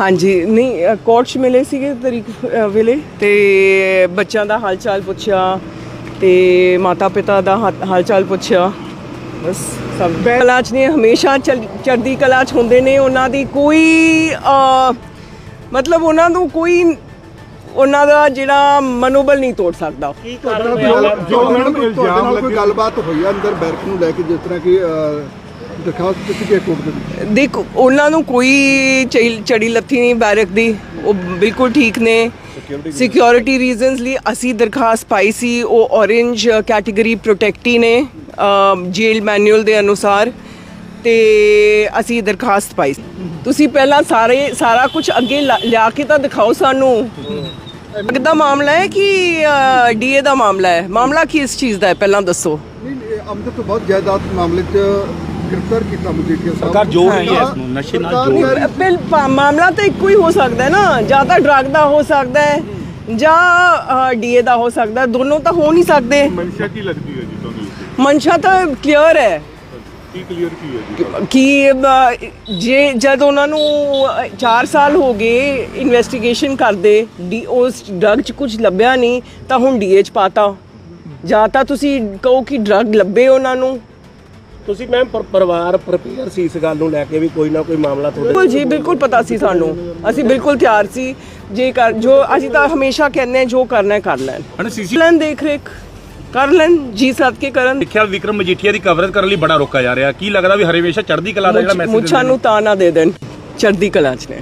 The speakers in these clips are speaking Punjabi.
ਹਾਂਜੀ ਨਹੀਂ ਅ, ਕੋਰਟ 'ਚ ਮਿਲੇ ਸੀਗੇ ਤਰੀਕ ਵੇਲੇ ਤੇ ਬੱਚਿਆਂ ਦਾ ਹਾਲ ਚਾਲ ਪੁੱਛਿਆ ਤੇ ਮਾਤਾ ਪਿਤਾ ਦਾ ਹਾ- ਹਾਲ ਚਾਲ ਪੁੱਛਿਆ ਬਸ ਸਭ। ਕਲਾ 'ਚ ਨੇ ਹਮੇਸ਼ਾ ਚੜ੍ਹ- ਚੜ੍ਹਦੀ ਕਲਾ 'ਚ ਹੁੰਦੇ ਨੇ ਉਹਨਾਂ ਦੀ ਕੋਈ ਮਤਲਬ ਉਹਨਾਂ ਨੂੰ ਕੋਈ ਉਹਨਾਂ ਦਾ ਜਿਹੜਾ ਮਨੋਬਲ ਨਹੀਂ ਤੋੜ ਸਕਦਾ। ਜੋ ਮੈਡਮ ਇਲਜ਼ਾਮ ਕੋਈ ਗੱਲਬਾਤ ਹੋਈ ਆ ਅੰਦਰ ਬੈਰਕ ਨੂੰ ਲੈ ਕੇ ਜਿਸ ਤਰ੍ਹਾਂ ਕਿ ਦਰਖਾਸਤ ਦਿੱਤੀ ਗਈ ਕੋਰਟ ਦੇ ਵਿੱਚ? ਦੇਖੋ ਉਹਨਾਂ ਨੂੰ ਕੋਈ ਚੜੀ- ਚੜੀ ਲੱਥੀ ਨਹੀਂ ਬੈਰਕ ਦੀ। ਉਹ ਬਿਲਕੁਲ ਠੀਕ ਨੇ। ਸਿਕਿਉਰਿਟੀ ਰੀਜ਼ਨਸ ਲਈ ਅਸੀਂ ਦਰਖਾਸਤ ਪਾਈ ਸੀ ਉਹ ਔਰੇਂਜ ਕੈਟਾਗਰੀ ਪ੍ਰੋਟੈਕਟੀ ਨੇ ਜੇਲ ਮੈਨੂਅਲ ਦੇ ਅਨੁਸਾਰ। ਤੇ ਅਸੀਂ ਦਰਖਾਸਤ ਪਾਈ ਸੀ। ਤੁਸੀਂ ਪਹਿਲਾਂ ਸਾਰੇ ਸਾਰਾ ਕੁਝ ਅੱਗੇ ਲਾ- ਲਿਆ ਕੇ ਤਾਂ ਦਿਖਾਓ ਸਾਨੂੰ। ਦਾ ਮਾਮਲਾ ਹੈ ਕਿ ਡੀਏ ਦਾ ਮਾਮਲਾ ਹੈ? ਮਾਮਲਾ ਕਿਸ ਚੀਜ਼ ਦਾ ਹੈ? ਪਹਿਲਾਂ ਦੱਸੋ। ਨਹੀਂ ਇਹ ਤੋਂ ਬਹੁਤ ਜਾਇਦਾਦ ਮਾਮਲੇ 'ਚ ਗ੍ਰਿਫਤਾਰ ਕੀਤਾ ਮਜੀਠੀਆ ਸਾਹਿਬ ਸਰਕਾਰ ਜੋੜ ਰਹੀ ਹੈ ਇਸ ਨੂੰ, ਨਸ਼ੇ ਨਾਲ ਜੋੜ ਰਹੀ- ਬਿਲ ਪਾ- ਮਾਮਲਾ ਤਾਂ ਇੱਕੋ ਹੀ ਹੋ ਸਕਦਾ ਹੈ ਨਾ। ਜਾਂ ਤਾਂ ਡਰਗ ਦਾ ਹੋ ਸਕਦਾ ਹੈ ਜਾਂ ਡੀਏ ਦਾ ਹੋ ਸਕਦਾ ਹੈ। ਦੋਨੋਂ ਤਾਂ ਹੋ ਨਹੀਂ ਸਕਦੇ। ਮਨਸ਼ਾ ਕੀ ਲੱਗਦੀ ਹੈ ਜੀ ਤੁਹਾਨੂੰ? ਮਨਸ਼ਾ ਤਾਂ ਕਲੀਅਰ ਹੈ। ਕੀ ਕਲੀਅਰ ਕੀ ਹੈ ਜੀ? ਕਿ ਜੇ ਜਦ ਉਹਨਾਂ ਨੂੰ 4 ਸਾਲ ਹੋ ਗਏ ਇਨਵੈਸਟੀਗੇਸ਼ਨ ਕਰਦੇ ਡੀ ਉਸ ਡਰਗ 'ਚ ਕੁਝ ਲੱਭਿਆ ਨਹੀਂ ਤਾਂ ਹੁਣ ਡੀਏ 'ਚ ਪਾਤਾ। ਜਾਂ ਤਾਂ ਤੁਸੀਂ ਕਹੋ ਕਿ ਡਰਗ ਲੱਭੇ ਉਹਨਾਂ ਨੂੰ। ਤੁਸੀਂ ਮੈਮ ਪਰਿਵਾਰ ਪ੍ਰਪੇਅਰ ਸੀ ਇਸ ਗੱਲ ਨੂੰ ਲੈ ਕੇ ਵੀ ਕੋਈ ਨਾ ਕੋਈ ਮਾਮਲਾ ਤੁਹਾਡੇ ਬਿਲਕੁਲ ਜੀ ਬਿਲਕੁਲ ਪਤਾ ਸੀ ਸਾਨੂੰ। ਅਸੀਂ ਬਿਲਕੁਲ ਤਿਆਰ ਸੀ। ਜੇ ਕਰ ਜੋ ਅਸੀਂ ਤਾਂ ਹਮੇਸ਼ਾ ਕਹਿੰਦੇ ਹਾਂ ਜੋ ਕਰਨਾ ਹੈ ਕਰ ਲੈਣ। ਹਣ ਸੀਸੀ ਲੈਣ ਦੇਖ ਰੇਖ ਕਰ ਲੈਣ ਜੀ ਸੱਦ ਕੇ ਕਰਨ। ਦੇਖਿਆ ਵਿਕਰਮ ਮਜੀਠੀਆ ਦੀ ਕਵਰੇਜ ਕਰਨ ਲਈ ਬੜਾ ਰੋਕਾ ਜਾ ਰਿਹਾ। ਕੀ ਲੱਗਦਾ ਵੀ ਹਰੇਵੇਸ਼ਾ ਚੜ੍ਹਦੀ ਕਲਾ ਦਾ ਜਿਹੜਾ ਮੈਸੇਜ ਮੁੱਛਾਂ ਨੂੰ ਤਾਂ ਨਾ ਦੇ ਦੇਣ ਚੜ੍ਹਦੀ ਕਲਾ ਚ ਨੇ।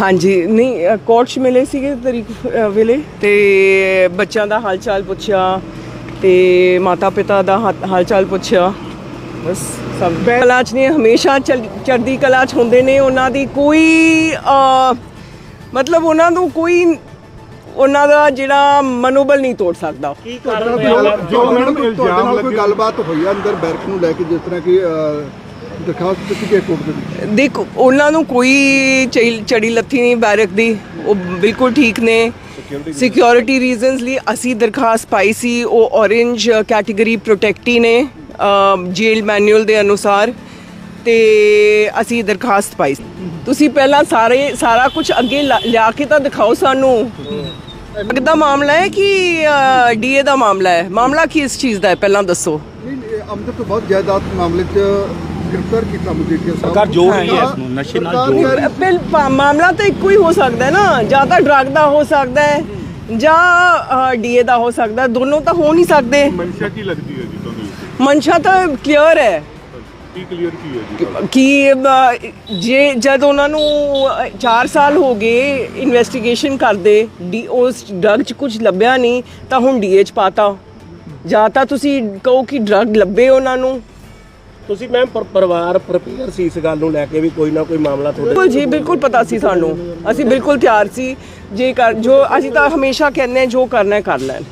ਹਾਂਜੀ। ਨਹੀਂ ਕੋਰਟ 'ਚ ਮਿਲੇ ਸੀਗੇ ਤਰੀਕ ਵੇਲੇ ਤੇ ਬੱਚਿਆਂ ਦਾ ਹਾਲ ਚਾਲ ਪੁੱਛਿਆ ਤੇ ਮਾਤਾ ਪਿਤਾ ਦਾ ਹਾਲ ਚਾਲ ਪੁੱਛਿਆ। ਬਸ ਸਭ ਕਲਾ 'ਚ ਨੇ ਹਮੇਸ਼ਾ ਚੜ੍ਹ- ਚੜ੍ਹਦੀ ਕਲਾ 'ਚ ਹੁੰਦੇ ਨੇ ਉਹਨਾਂ ਦੀ ਕੋਈ ਅ, ਮਤਲਬ ਉਹਨਾਂ ਨੂੰ ਕੋਈ ਉਹਨਾਂ ਦਾ ਜਿਹੜਾ ਮਨੋਬਲ ਨਹੀਂ ਤੋੜ ਸਕਦਾ। ਜੋ ਮੈਡਮ ਇਲਜ਼ਾਮ ਕੋਈ ਗੱਲਬਾਤ ਹੋਈ ਆ ਅੰਦਰ ਬੈਰਕ ਨੂੰ ਲੈ ਕੇ ਜਿਸ ਤਰ੍ਹਾਂ ਕਿ ਦਰਖਾਸਤ ਦਿੱਤੀ ਗਈ ਕੋਰਟ ਦੇ ਵਿੱਚ? ਦੇਖੋ ਉਹਨਾਂ ਨੂੰ ਕੋਈ ਚੜੀ- ਚੜੀ ਲੱਥੀ ਨਹੀਂ ਬੈਰਕ ਦੀ। ਉਹ ਬਿਲਕੁਲ ਠੀਕ ਨੇ। ਸਿਕਿਉਰਿਟੀ ਰੀਜ਼ਨਸ ਲਈ ਅਸੀਂ ਦਰਖਾਸਤ ਪਾਈ ਸੀ ਉਹ ਔਰੇਂਜ ਕੈਟਾਗਰੀ ਪ੍ਰੋਟੈਕਟੀ ਨੇ। ਜੇਲ ਮੈਨੂਅਲ ਦੇ ਅਨੁਸਾਰ ਤੇ ਅਸੀਂ ਦਰਖਾਸਤ ਪਾਈ। ਤੁਸੀਂ ਪਹਿਲਾਂ ਸਾਰੇ ਸਾਰਾ ਕੁਝ ਅੱਗੇ ਲਿਆ ਕੇ ਤਾਂ ਦਿਖਾਓ ਸਾਨੂੰ। ਦਾ ਮਾਮਲਾ ਹੈ ਕਿ ਡੀਏ ਦਾ ਮਾਮਲਾ ਹੈ? ਮਾਮਲਾ ਕਿਸ ਚੀਜ਼ ਦਾ ਹੈ? ਪਹਿਲਾਂ ਦੱਸੋ। ਨਹੀਂ ਇਹ ਆਮਦਨ ਤੋਂ ਬਹੁਤ ਜਾਇਦਾਦ ਮਾਮਲੇ 'ਚ ਗ੍ਰਿਫਤਾਰ ਕੀਤਾ ਮਜੀਠੀਆ ਸਾਹਿਬ। ਸਰਕਾਰ ਜੋੜ ਰਹੀ ਹੈ ਸਰਕਾਰ- ਇਸ ਨੂੰ, ਨਸ਼ੇ ਨਾਲ ਸਰਕਾਰ ਜੋੜ ਕਹਿ ਰਹੀ- ਬਿਲ ਪਾ- ਮਾਮਲਾ ਤਾਂ ਇੱਕੋ ਹੀ ਹੋ ਸਕਦਾ ਹੈ ਨਾ। ਜਾਂ ਤਾਂ ਡਰਗ ਦਾ ਹੋ ਸਕਦਾ ਹੈ ਜਾਂ ਡੀਏ ਦਾ ਹੋ ਸਕਦਾ। ਦੋਨੋਂ ਤਾਂ ਹੋ ਨਹੀਂ ਸਕਦੇ। ਮਨਸ਼ਾ ਕੀ ਲੱਗਦੀ ਹੈ ਜੀ? ਇਸ? ਮਨਸ਼ਾ ਤਾਂ ਕਲੀਅਰ ਹੈ। ਕੀ ਕਲੀਅਰ ਕੀ ਹੈ ਜੀ ਕਿ ਜੇ ਜਦ ਉਹਨਾਂ ਨੂੰ 4 ਸਾਲ ਹੋ ਗਏ ਇਨਵੈਸਟੀਗੇਸ਼ਨ ਕਰਦੇ ਡੀ ਉਸ ਡਰਗ 'ਚ ਕੁਝ ਲੱਭਿਆ ਨਹੀਂ ਤਾਂ ਹੁਣ ਡੀਏ 'ਚ ਪਾਤਾ। ਜਾਂ ਤਾਂ ਤੁਸੀਂ ਕਹੋ ਕਿ ਡਰਗ ਲੱਭੇ ਉਹਨਾਂ ਨੂੰ। ਤੁਸੀਂ ਮੈਮ ਪਰਿਵਾਰ ਪ੍ਰਪੇਅਰ ਸੀ ਇਸ ਗੱਲ ਨੂੰ ਲੈ ਕੇ ਵੀ ਕੋਈ ਨਾ ਕੋਈ ਮਾਮਲਾ ਤੁਹਾਡੇ ਬਿਲਕੁਲ ਜੀ ਬਿਲਕੁਲ ਪਤਾ ਸੀ ਸਾਨੂੰ। ਅਸੀਂ ਬਿਲਕੁਲ ਤਿਆਰ ਸੀ। ਜੇ ਕਰ ਜੋ ਅਸੀਂ ਤਾਂ ਹਮੇਸ਼ਾ ਕਹਿੰਦੇ ਹਾਂ ਜੋ ਕਰਨਾ ਹੈ ਕਰ ਲੈਣ।